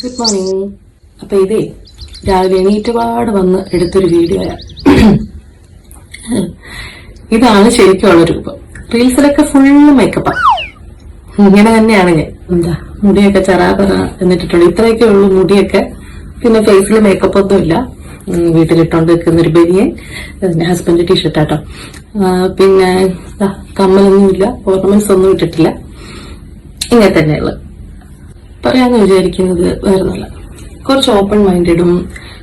Good morning അപ്പൊ ഇതേ രാവിലെ എണീറ്റപാട് വന്ന് എടുത്തൊരു വീഡിയോയാ. ഇതാണ് ശരിക്കുള്ള രൂപം. റീൽസിലൊക്കെ ഫുള്ള് മേക്കപ്പാണ് ഇങ്ങനെ തന്നെയാണ് ഞാൻ. എന്താ മുടിയൊക്കെ ചറാപറ എന്നിട്ടിട്ടുള്ളു. ഇത്രയൊക്കെ ഉള്ളൂ മുടിയൊക്കെ. പിന്നെ ഫേസിൽ മേക്കപ്പ് ഒന്നും ഇല്ല. ഉം, വീട്ടിലിട്ടോണ്ട് നിൽക്കുന്ന ഒരു ബനിയൻ. എന്റെ ഹസ്ബൻഡ് ടീഷർട്ടാട്ടോ പിന്നെ കമ്മലൊന്നുമില്ല. ഓർണമെന്റ്സ് ഒന്നും ഇട്ടിട്ടില്ല. ഇങ്ങനെ തന്നെയുള്ളത് പറയാന്ന് വിചാരിക്കുന്നത് വേറെ നല്ല കുറച്ച് ഓപ്പൺ മൈൻഡഡും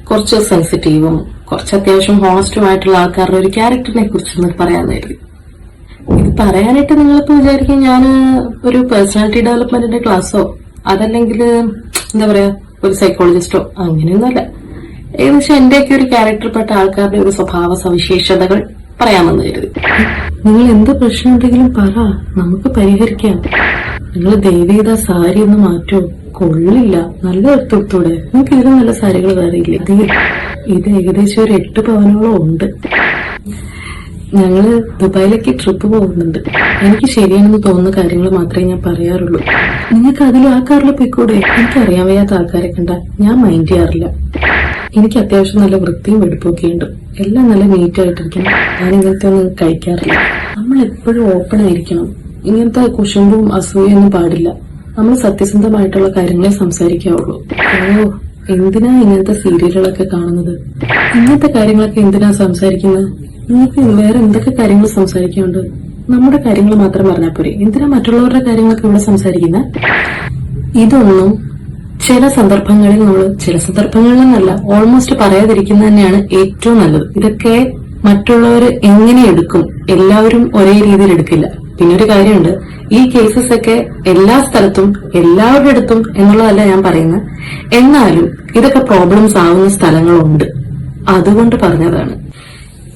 കുറച്ച് സെൻസിറ്റീവും കുറച്ച് അത്യാവശ്യം ഹോണസ്റ്റുമായിട്ടുള്ള ആൾക്കാരുടെ ഒരു ക്യാരക്ടറിനെ കുറിച്ച് നിങ്ങൾ കരുതി ഇത് പറയാനായിട്ട് നിങ്ങളിപ്പോ വിചാരിക്കും ഞാൻ ഒരു പേഴ്സണാലിറ്റി ഡെവലപ്മെന്റിന്റെ ക്ലാസ്സോ അതല്ലെങ്കിൽ എന്താ പറയാ ഒരു സൈക്കോളജിസ്റ്റോ അങ്ങനെയൊന്നുമല്ല. ഏകദേശം എന്റെയൊക്കെ ഒരു ക്യാരക്ടർപ്പെട്ട ആൾക്കാരുടെ ഒരു സ്വഭാവ സവിശേഷതകൾ പറയാമെന്ന് കരുതി. നിങ്ങൾ എന്ത് പ്രശ്നം ഉണ്ടെങ്കിലും പറ നമുക്ക് പരിഹരിക്കാം. നിങ്ങൾ ദയവേത സാരി ഒന്ന് മാറ്റോ? കൊള്ളില്ല. നല്ല എടുത്തോടെ നിങ്ങൾക്ക് ഇതിലും നല്ല സാരികൾ വേറെ ഇല്ല? ഇത് ഏകദേശം ഒരു എട്ട് പവനോളം ഉണ്ട്. ഞങ്ങൾ ദുബായിലേക്ക് ട്രിപ്പ് പോകുന്നുണ്ട്. എനിക്ക് ശരിയാണെന്ന് തോന്നുന്ന കാര്യങ്ങൾ മാത്രമേ ഞാൻ പറയാറുള്ളൂ. നിങ്ങൾക്ക് അതിൽ ആ കാറിൽ പോയിക്കൂടെ? എനിക്ക് അറിയാൻ വയ്യാത്ത ആൾക്കാരെ കണ്ട ഞാൻ മൈൻഡ് ചെയ്യാറില്ല. എനിക്ക് അത്യാവശ്യം നല്ല വൃത്തിയും വെടുപ്പൊക്കെ ഉണ്ട്. എല്ലാം നല്ല നീറ്റായിട്ടിരിക്കണം ഞാൻ ഇങ്ങനത്തെ ഒന്നും കഴിക്കാറില്ല. നമ്മൾ എപ്പോഴും ഓപ്പൺ ആയിരിക്കണം. ഇങ്ങനത്തെ കുശമ്പും അസൂയൊന്നും പാടില്ല. നമ്മൾ സത്യസന്ധമായിട്ടുള്ള കാര്യങ്ങളെ സംസാരിക്കാവുള്ളൂ. ഓ എന്തിനാ ഇങ്ങനത്തെ സീരിയലുകളൊക്കെ കാണുന്നത്? ഇങ്ങനത്തെ കാര്യങ്ങളൊക്കെ എന്തിനാ സംസാരിക്കുന്നത് നിങ്ങൾക്ക് വേറെ എന്തൊക്കെ കാര്യങ്ങൾ സംസാരിക്കാനുണ്ട്? നമ്മുടെ കാര്യങ്ങൾ മാത്രം പറഞ്ഞാൽ പോരെ. എന്തിനാ മറ്റുള്ളവരുടെ കാര്യങ്ങളൊക്കെ ഇവിടെ സംസാരിക്കുന്നത് ഇതൊന്നും ചില സന്ദർഭങ്ങളിൽ നമ്മൾ ചില സന്ദർഭങ്ങളിൽ നിന്നല്ല ഓൾമോസ്റ്റ് പറയാതിരിക്കുന്നത് തന്നെയാണ് ഏറ്റവും നല്ലത്. ഇതൊക്കെ മറ്റുള്ളവർ എങ്ങനെ എടുക്കും? എല്ലാവരും ഒരേ രീതിയിൽ എടുക്കില്ല. പിന്നെ ഒരു കാര്യമുണ്ട്. ഈ കേസസ് ഒക്കെ എല്ലാ സ്ഥലത്തും എല്ലാവരുടെ അടുത്തും എന്നുള്ളതല്ല ഞാൻ പറയുന്നത്. എന്നാലും ഇതൊക്കെ പ്രോബ്ലംസ് ആവുന്ന സ്ഥലങ്ങളുണ്ട്. അതുകൊണ്ട് പറഞ്ഞതാണ്.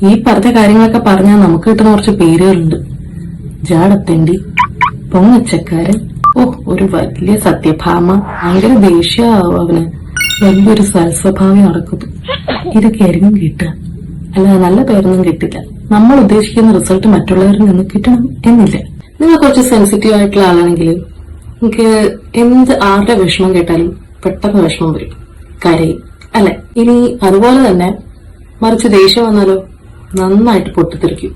ഈ പറഞ്ഞ കാര്യങ്ങളൊക്കെ പറഞ്ഞാൽ നമുക്ക് കിട്ടുന്ന കുറച്ച് പേരുകളുണ്ട്. ജാടത്തെണ്ടി പൊങ്ങച്ചക്കാരൻ ഓ ഒരു വലിയ സത്യഭാമ ഭയങ്കര ദേഷ്യമാവും അവന് വലിയൊരു സൽസ്വഭാവി നടക്കുന്നു ഇതൊക്കെ ആയിരിക്കും കിട്ടുക. അല്ലാതെ നല്ല പേരൊന്നും കിട്ടില്ല. നമ്മൾ ഉദ്ദേശിക്കുന്ന റിസൾട്ട് മറ്റുള്ളവരിൽ നിന്ന് കിട്ടണം എന്നില്ല. നിങ്ങൾ കുറച്ച് സെൻസിറ്റീവ് ആയിട്ടുള്ള ആളാണെങ്കിൽ നിങ്ങൾക്ക് എന്ത് ആരുടെ വിഷമം കേട്ടാലും പെട്ടെന്ന് വിഷമം വരും. കരയും. അല്ലെ? ഇനി അതുപോലെ തന്നെ മറിച്ച് ദേഷ്യം വന്നാലോ നന്നായിട്ട് പൊട്ടിത്തെറിക്കും.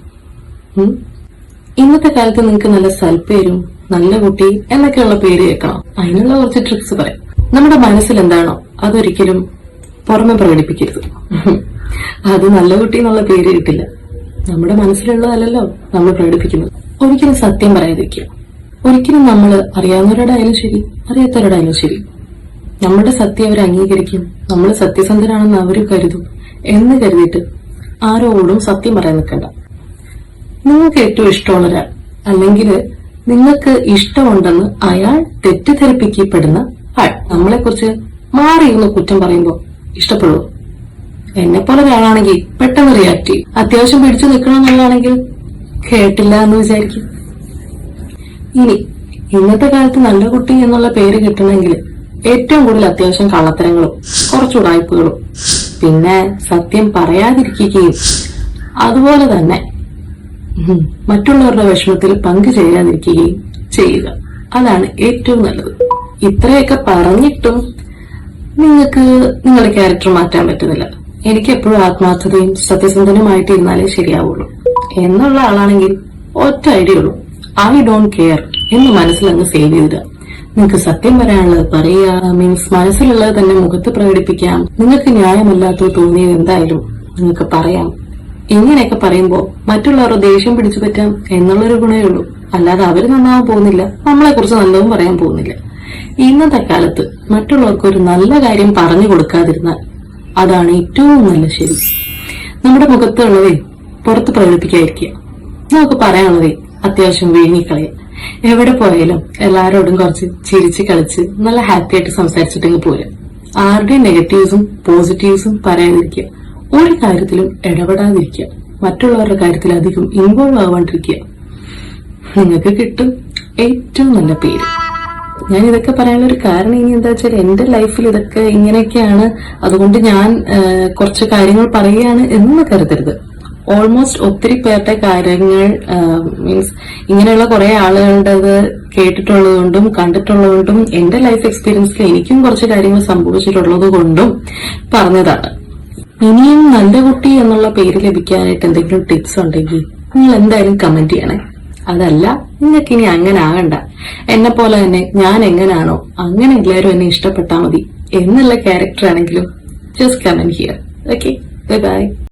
ഇന്നത്തെ കാലത്ത് നിങ്ങൾക്ക് നല്ല സൽപ്പേരും നല്ല കുട്ടി എന്നൊക്കെയുള്ള പേര് കേൾക്കണം. അതിനുള്ള കുറച്ച് ട്രിക്സ് പറയാം. നമ്മുടെ മനസ്സിൽ എന്താണോ അതൊരിക്കലും പുറമെ പ്രകടിപ്പിക്കരുത്. അത് നല്ല കുട്ടി എന്നുള്ള പേര് കിട്ടില്ല. നമ്മുടെ മനസ്സിലുള്ളതല്ലല്ലോ നമ്മൾ പ്രകടിപ്പിക്കുന്നത്. ഒരിക്കലും സത്യം പറയാതിരിക്കുക. ഒരിക്കലും നമ്മൾ അറിയാവുന്നവരോടായാലും ശരി അറിയാത്തവരോടായാലും ശരി. നമ്മുടെ സത്യം അവർ അംഗീകരിക്കും. നമ്മൾ സത്യസന്ധരാണെന്ന് അവർ കരുതും. എന്ന് കരുതിയിട്ട് ആരോടും സത്യം പറയാൻ നിൽക്കണ്ട. നിങ്ങൾക്ക് ഏറ്റവും ഇഷ്ടമുള്ള ഒരാൾ അല്ലെങ്കിൽ നിങ്ങൾക്ക് ഇഷ്ടമുണ്ടെന്ന് അയാൾ തെറ്റിദ്ധരിപ്പിക്കപ്പെടുന്ന ആൾ. നമ്മളെ കുറിച്ച് മാറിയിരുന്ന് കുറ്റം പറയുമ്പോൾ ഇഷ്ടപ്പെടുള്ളൂ എന്നെ പോലെ ഒരാളാണെങ്കിൽ പെട്ടെന്ന് റിയാക്ട് ചെയ്യും. അത്യാവശ്യം പിടിച്ചു നിൽക്കണമെന്നുള്ളതാണെങ്കിൽ കേട്ടില്ല എന്ന് വിചാരിക്കും. ഇനി ഇന്നത്തെ കാലത്ത് നല്ല കുട്ടി എന്നുള്ള പേര് കിട്ടണമെങ്കിൽ ഏറ്റവും കൂടുതൽ അത്യാവശ്യം കള്ളത്തരങ്ങളും കുറച്ച് ഉടായ്പകളും. പിന്നെ സത്യം പറയാതിരിക്കുകയും അതുപോലെ തന്നെ മറ്റുള്ളവരുടെ വിഷമത്തിൽ പങ്കുചേരാതിരിക്കുകയും ചെയ്യുക. അതാണ് ഏറ്റവും നല്ലത്. ഇത്രയൊക്കെ പറഞ്ഞിട്ടും നിങ്ങൾക്ക് നിങ്ങളുടെ ക്യാരക്ടർ മാറ്റാൻ പറ്റുന്നില്ല. എനിക്ക് എപ്പോഴും ആത്മാർത്ഥതയും സത്യസന്ധനുമായിട്ട് ഇരുന്നാലേ ശരിയാവുള്ളൂ. എന്നുള്ള ആളാണെങ്കിൽ ഒറ്റ ഐഡിയ ഉള്ളൂ. ഐ ഡോണ്ട് കെയർ എന്ന് മനസ്സിലങ്ങ് സേവ് ചെയ്തിടുക. നിങ്ങൾക്ക് സത്യം പറയാനുള്ളത് പറയുക മീൻസ് മനസ്സിലുള്ളത് തന്നെ മുഖത്ത് പ്രകടിപ്പിക്കാം. നിങ്ങൾക്ക് ന്യായമല്ലാത്തോ തോന്നിയത് എന്തായാലും നിങ്ങൾക്ക് പറയാം. ഇങ്ങനെയൊക്കെ പറയുമ്പോൾ മറ്റുള്ളവരുടെ ദേഷ്യം പിടിച്ചു പറ്റാം എന്നുള്ളൊരു ഗുണമേ ഉള്ളൂ. അല്ലാതെ അവർ നന്നാവാൻ പോകുന്നില്ല. നമ്മളെ കുറിച്ച് നല്ലതും പറയാൻ പോകുന്നില്ല. ഇന്നത്തെ കാലത്ത് മറ്റുള്ളവർക്ക് ഒരു നല്ല കാര്യം പറഞ്ഞു കൊടുക്കാതിരുന്നാൽ അതാണ് ഏറ്റവും നല്ല ശരി. നമ്മുടെ മുഖത്തുള്ളതേ പുറത്ത് പ്രകടിപ്പിക്കാതിരിക്കുക. നമുക്ക് പറയാനുള്ളതേ അത്യാവശ്യം വീങ്ങിക്കളയാം എവിടെ പോയാലും എല്ലാവരോടും കുറച്ച് ചിരിച്ച് കളിച്ച് നല്ല ഹാപ്പി ആയിട്ട് സംസാരിച്ചിട്ടെങ്കിൽ പോരാ. ആരുടെയും നെഗറ്റീവ്സും പോസിറ്റീവ്സും പറയാതിരിക്കുക. ഒരു കാര്യത്തിലും ഇടപെടാതിരിക്കുക. മറ്റുള്ളവരുടെ കാര്യത്തിൽ അധികം ഇൻവോൾവ് ആവാണ്ടിരിക്കുക. നിങ്ങൾക്ക് കിട്ടും ഏറ്റവും നല്ല പേര്. ഞാൻ ഇതൊക്കെ പറയാനുള്ള ഒരു കാരണം ഇനി എന്താ വെച്ചാൽ എന്റെ ലൈഫിൽ ഇതൊക്കെ ഇങ്ങനെയൊക്കെയാണ്. അതുകൊണ്ട് ഞാൻ കുറച്ച് കാര്യങ്ങൾ പറയുകയാണ് എന്ന് കരുതരുത്. ഓൾമോസ്റ്റ് ഒത്തിരി പേരുടെ കാര്യങ്ങൾ മീൻസ് ഇങ്ങനെയുള്ള കുറെ ആളുകളുടേത് കേട്ടിട്ടുള്ളതുകൊണ്ടും കണ്ടിട്ടുള്ളതുകൊണ്ടും എന്റെ ലൈഫ് എക്സ്പീരിയൻസിൽ എനിക്കും കുറച്ച് കാര്യങ്ങൾ സംഭവിച്ചിട്ടുള്ളത് കൊണ്ടും പറഞ്ഞതാണ്. ഇനിയും നല്ല കുട്ടി എന്നുള്ള പേര് ലഭിക്കാനായിട്ട് എന്തെങ്കിലും ടിപ്സ് ഉണ്ടെങ്കിൽ നിങ്ങൾ എന്തായാലും കമന്റ് ചെയ്യണേ. അതല്ല നിങ്ങൾക്ക് ഇനി അങ്ങനെ ആകണ്ട. എന്നെ പോലെ തന്നെ ഞാൻ എങ്ങനെയാണോ അങ്ങനെ എല്ലാവരും എന്നെ ഇഷ്ടപ്പെട്ടാൽ മതി. എന്നുള്ള ക്യാരക്ടർ ആണെങ്കിലും just come on here okay bye bye